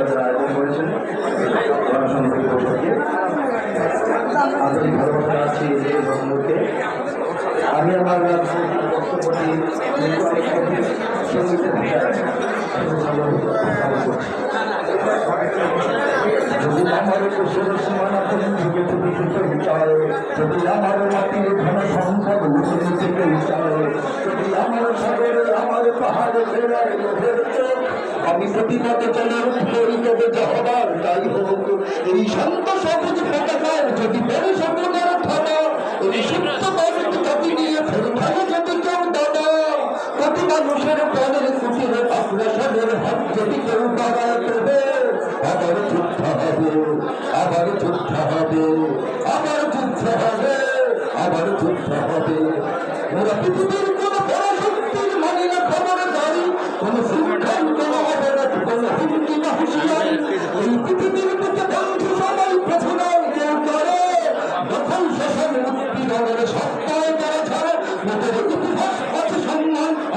এই আয়োজন করেছেন পক্ষ থেকে আন্তরিক ভালোবাসা আছি এই মুহূর্তে আমি আমার বক্তব্যটি সঙ্গীতের যদি আমার দেশের সীমানা তুমি থেকে তুমি বিচারে যদি আমার মাটির ঘন সম্পদ উঠে থেকে বিচারে যদি আমার সাগরে আমার পাহাড়ে ফেরায় লোভের চোখ, আমি প্রতিমত চলে উঠবই তবে যা হবার তাই হোক। এই শান্ত সবুজ পতাকার যদি বেড়ে সমুদার থানা এই সুপ্ত মানুষ জাতি নিয়ে ফের যদি কেউ দাদা। প্রতি মানুষের প্রাণের কুটিরে আগ্রাসনের হাত যদি কেউ বাড়ায় দেবে আবার যুদ্ধ হবে, আবার যুদ্ধ হবে, আবার যুদ্ধ হবে, আবার যুদ্ধ হবে। ওরা পৃথিবীর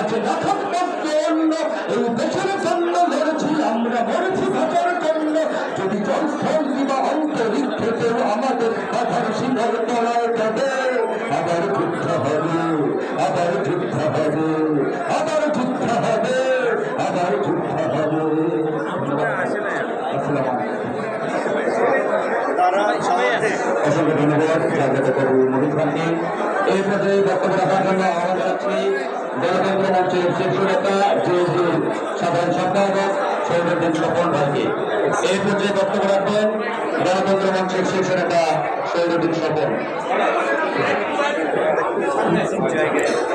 আছে যথার্থ অন্য এই দেশের জন্য লড়েছি আমরা মরেছি ভাষার জন্য। যদি জলস্থল কিংবা অন্তরিক্ষেতেও আমাদের কথার শিখর তলায় যাবে আবার যুদ্ধ হবে আবার যুদ্ধ হবে আবার যুদ্ধ হবে আবার যুদ্ধ হবে। অসংখ্য ধন্যবাদ। জাগ্রত কবি মহিত এই পর্যায়ে বক্তব্য রাখার জন্য আহ্বান জানাচ্ছি গণতন্ত্র মঞ্চের শীর্ষ নেতা জেএসডি সাধারণ সম্পাদক সৌরদ্দিন স্বপন ভাইকে। এই পর্যায়ে বক্তব্য রাখবেন গণতন্ত্র মঞ্চের শীর্ষ নেতা সৌরদ্দিন স্বপন।